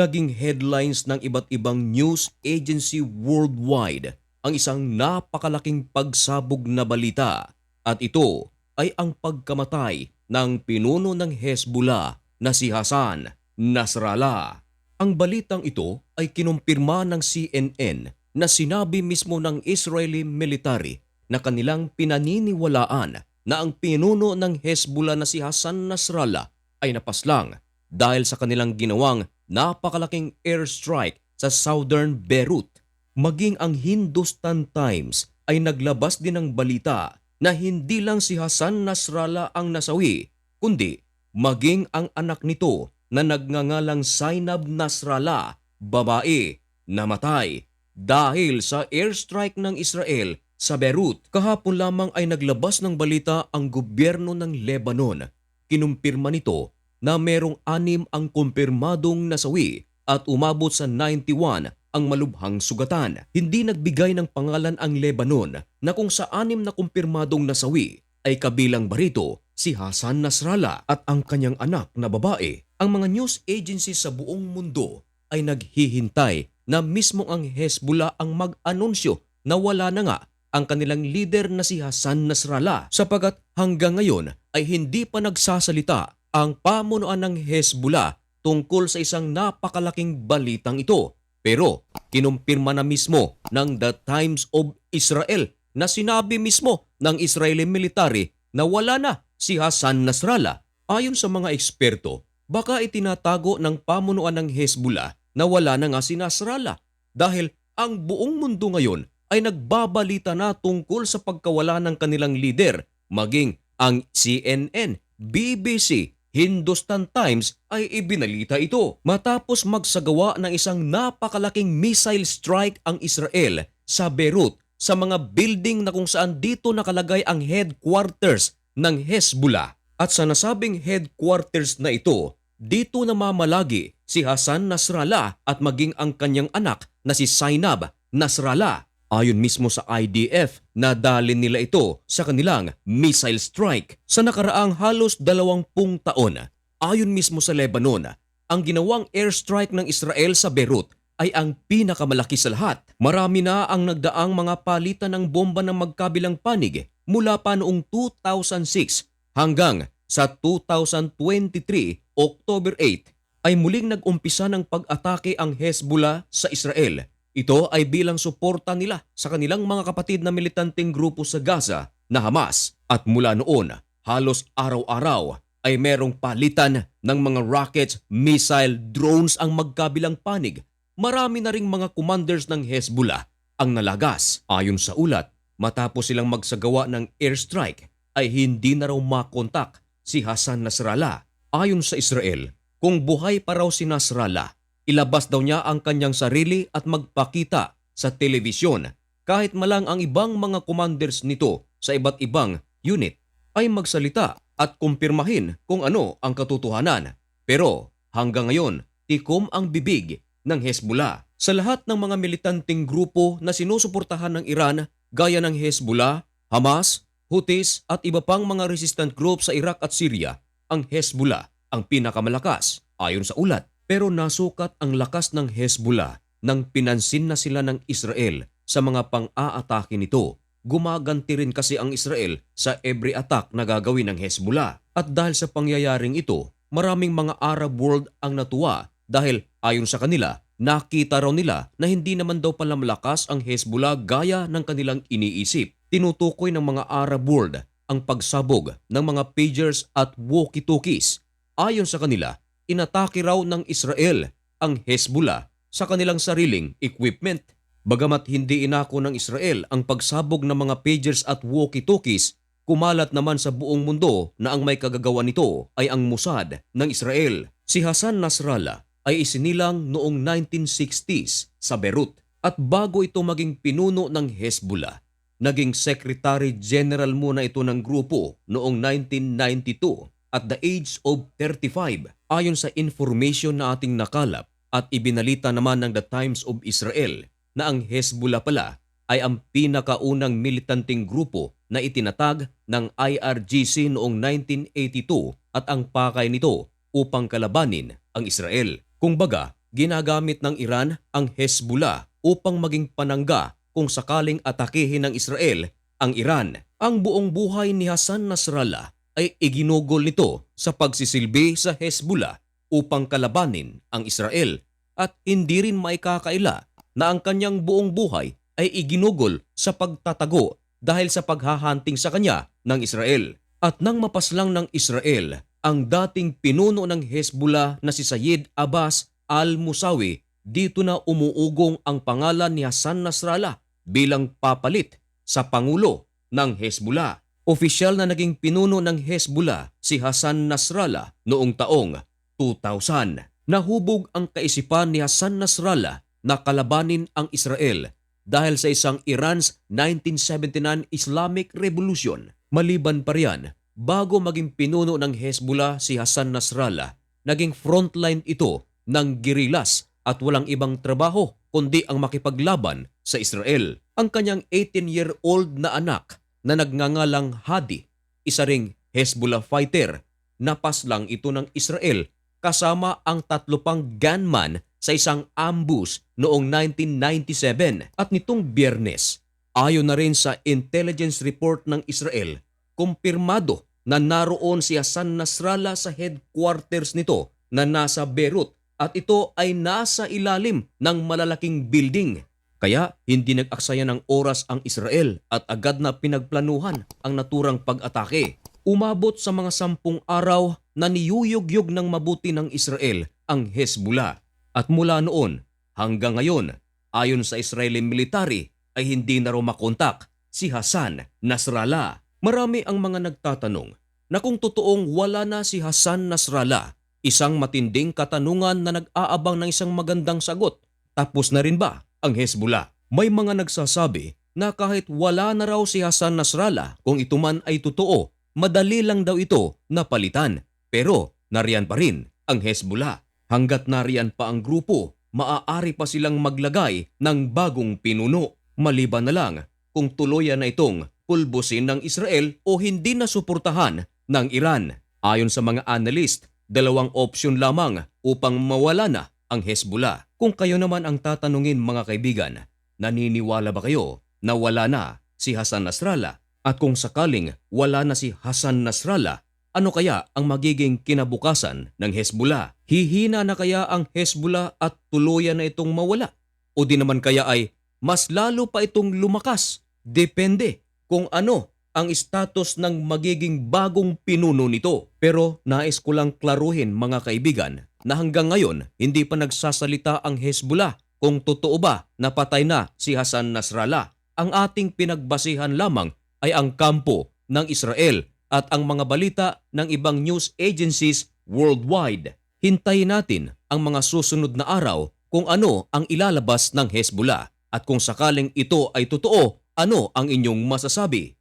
naging headlines ng iba't ibang news agency worldwide ang isang napakalaking pagsabog na balita at ito ay ang pagkamatay ng pinuno ng Hezbollah na si Hassan Nasrallah. Ang balitang ito ay kinumpirma ng CNN na sinabi mismo ng Israeli military na kanilang pinaniniwalaan na ang pinuno ng Hezbollah na si Hassan Nasrallah ay napaslang dahil sa kanilang ginawang napakalaking airstrike sa southern Beirut. Maging ang Hindustan Times ay naglabas din ng balita na hindi lang si Hassan Nasrallah ang nasawi, kundi maging ang anak nito na nagngangalang Zainab Nasrallah, babae, namatay dahil sa airstrike ng Israel sa Beirut. Kahapon lamang ay naglabas ng balita ang gobyerno ng Lebanon. Kinumpirma nito na merong anim ang kumpirmadong nasawi at umabot sa 91 ang malubhang sugatan. Hindi nagbigay ng pangalan ang Lebanon na kung sa anim na kumpirmadong nasawi ay kabilang barito si Hassan Nasrallah at ang kanyang anak na babae. Ang mga news agencies sa buong mundo ay naghihintay na mismo ang Hezbollah ang mag-anunsyo na wala na nga ang kanilang leader na si Hassan Nasrallah sapagat hanggang ngayon ay hindi pa nagsasalita ang pamunuan ng Hezbollah tungkol sa isang napakalaking balitang ito. Pero kinumpirma na mismo ng The Times of Israel na sinabi mismo ng Israeli military na wala na si Hassan Nasrallah. Ayon sa mga eksperto, baka itinatago ng pamunuan ng Hezbollah na wala na nga si Nasrallah dahil ang buong mundo ngayon ay nagbabalita na tungkol sa pagkawala ng kanilang leader maging ang CNN, BBC, Hindustan Times ay ibinalita ito matapos magsagawa ng isang napakalaking missile strike ang Israel sa Beirut sa mga building na kung saan dito nakalagay ang headquarters ng Hezbollah. At sa nasabing headquarters na ito, dito namamalagi si Hassan Nasrallah at maging ang kanyang anak na si Zainab Nasrallah. Ayon mismo sa IDF, nadalin nila ito sa kanilang missile strike. Sa nakaraang halos dalawampung taon, ayon mismo sa Lebanon, ang ginawang airstrike ng Israel sa Beirut ay ang pinakamalaki sa lahat. Marami na ang nagdaang mga palitan ng bomba ng magkabilang panig mula pa noong 2006 hanggang sa 2023, October 8, ay muling nag-umpisa ng pag-atake ang Hezbollah sa Israel. Ito ay bilang suporta nila sa kanilang mga kapatid na militanteng grupo sa Gaza na Hamas at mula noon halos araw-araw ay merong palitan ng mga rockets, missile, drones ang magkabilang panig. Marami na ring mga commanders ng Hezbollah ang nalagas. Ayon sa ulat, matapos silang magsagawa ng airstrike ay hindi na raw makontak si Hassan Nasrallah. Ayon sa Israel, kung buhay pa raw si Nasrallah, Ilabas daw niya ang kanyang sarili at magpakita sa telebisyon kahit malang ang ibang mga commanders nito sa iba't ibang unit ay magsalita at kumpirmahin kung ano ang katotohanan. Pero hanggang ngayon, tikom ang bibig ng Hezbollah. Sa lahat ng mga militanteng grupo na sinusuportahan ng Iran gaya ng Hezbollah, Hamas, Houthis at iba pang mga resistant group sa Iraq at Syria, ang Hezbollah ang pinakamalakas ayon sa ulat. Pero nasukat ang lakas ng Hezbollah nang pinansin na sila ng Israel sa mga pang-aatake nito. Gumaganti rin kasi ang Israel sa every attack na gagawin ng Hezbollah. At dahil sa pangyayaring ito, maraming mga Arab world ang natuwa dahil ayon sa kanila, nakita raw nila na hindi naman daw pala malakas ang Hezbollah gaya ng kanilang iniisip. Tinutukoy ng mga Arab world ang pagsabog ng mga pagers at walkie-talkies. Ayon sa kanila, inatake raw ng Israel ang Hezbollah sa kanilang sariling equipment. Bagamat hindi inako ng Israel ang pagsabog ng mga pagers at walkie-talkies, kumalat naman sa buong mundo na ang may kagagawa nito ay ang Mossad ng Israel. Si Hassan Nasrallah ay isinilang noong 1960s sa Beirut at bago ito maging pinuno ng Hezbollah, naging Secretary General muna ito ng grupo noong 1992 at the age of 35 ayon sa information na ating nakalap at ibinalita naman ng The Times of Israel na ang Hezbollah pala ay ang pinakaunang militanteng grupo na itinatag ng IRGC noong 1982 at ang pakay nito upang kalabanin ang Israel. Kung baga, ginagamit ng Iran ang Hezbollah upang maging panangga kung sakaling atakehin ng Israel ang Iran. Ang buong buhay ni Hassan Nasrallah ay iginugol nito sa pagsisilbi sa Hezbollah upang kalabanin ang Israel at hindi rin maikakaila na ang kanyang buong buhay ay iginugol sa pagtatago dahil sa paghahunting sa kanya ng Israel. At nang mapaslang ng Israel ang dating pinuno ng Hezbollah na si Sayed Abbas al-Musawi, dito na umuugong ang pangalan ni Hassan Nasrallah bilang papalit sa pangulo ng Hezbollah. Opisyal na naging pinuno ng Hezbollah si Hassan Nasrallah noong taong 2000. Nahubog ang kaisipan ni Hassan Nasrallah na kalabanin ang Israel dahil sa isang Iran's 1979 Islamic Revolution. Maliban pa riyan, bago maging pinuno ng Hezbollah si Hassan Nasrallah, naging frontline ito ng gerilas at walang ibang trabaho kundi ang makipaglaban sa Israel. Ang kanyang 18-year-old na anak na nagngangalang Hadi, isa ring Hezbollah fighter, napas lang ito ng Israel kasama ang tatlo pang gunman sa isang ambush noong 1997 at nitong biyernes. Ayon na rin sa intelligence report ng Israel, kumpirmado na naroon si Hassan Nasrallah sa headquarters nito na nasa Beirut at ito ay nasa ilalim ng malalaking building. Kaya hindi nag-aksaya ng oras ang Israel at agad na pinagplanuhan ang naturang pag-atake. Umabot sa mga sampung araw na niyuyugyog ng mabuti ng Israel ang Hezbollah. At mula noon hanggang ngayon, ayon sa Israeli military, ay hindi na raw makontak si Hassan Nasrallah. Marami ang mga nagtatanong na kung totoong wala na si Hassan Nasrallah, isang matinding katanungan na nag-aabang ng isang magandang sagot. Tapos na rin ba ang Hezbollah? May mga nagsasabi na kahit wala na raw si Hassan Nasrallah kung ito man ay totoo, madali lang daw ito na palitan. Pero nariyan pa rin ang Hezbollah. Hanggat nariyan pa ang grupo, maaari pa silang maglagay ng bagong pinuno. Maliban na lang kung tuluyan na itong pulbusin ng Israel o hindi na suportahan ng Iran. Ayon sa mga analyst, dalawang opsyon lamang upang mawala na ang Hezbollah. Kung kayo naman ang tatanungin mga kaibigan, naniniwala ba kayo na wala na si Hassan Nasrallah? At kung sakaling wala na si Hassan Nasrallah, ano kaya ang magiging kinabukasan ng Hezbollah? Hihina na kaya ang Hezbollah at tuluyan na itong mawala? O di naman kaya ay mas lalo pa itong lumakas? Depende kung ano ang status ng magiging bagong pinuno nito. Pero nais ko lang klaruhin mga kaibigan na hanggang ngayon hindi pa nagsasalita ang Hezbollah kung totoo ba na patay na si Hassan Nasrallah. Ang ating pinagbasihan lamang ay ang kampo ng Israel at ang mga balita ng ibang news agencies worldwide. Hintayin natin ang mga susunod na araw kung ano ang ilalabas ng Hezbollah at kung sakaling ito ay totoo, ano ang inyong masasabi?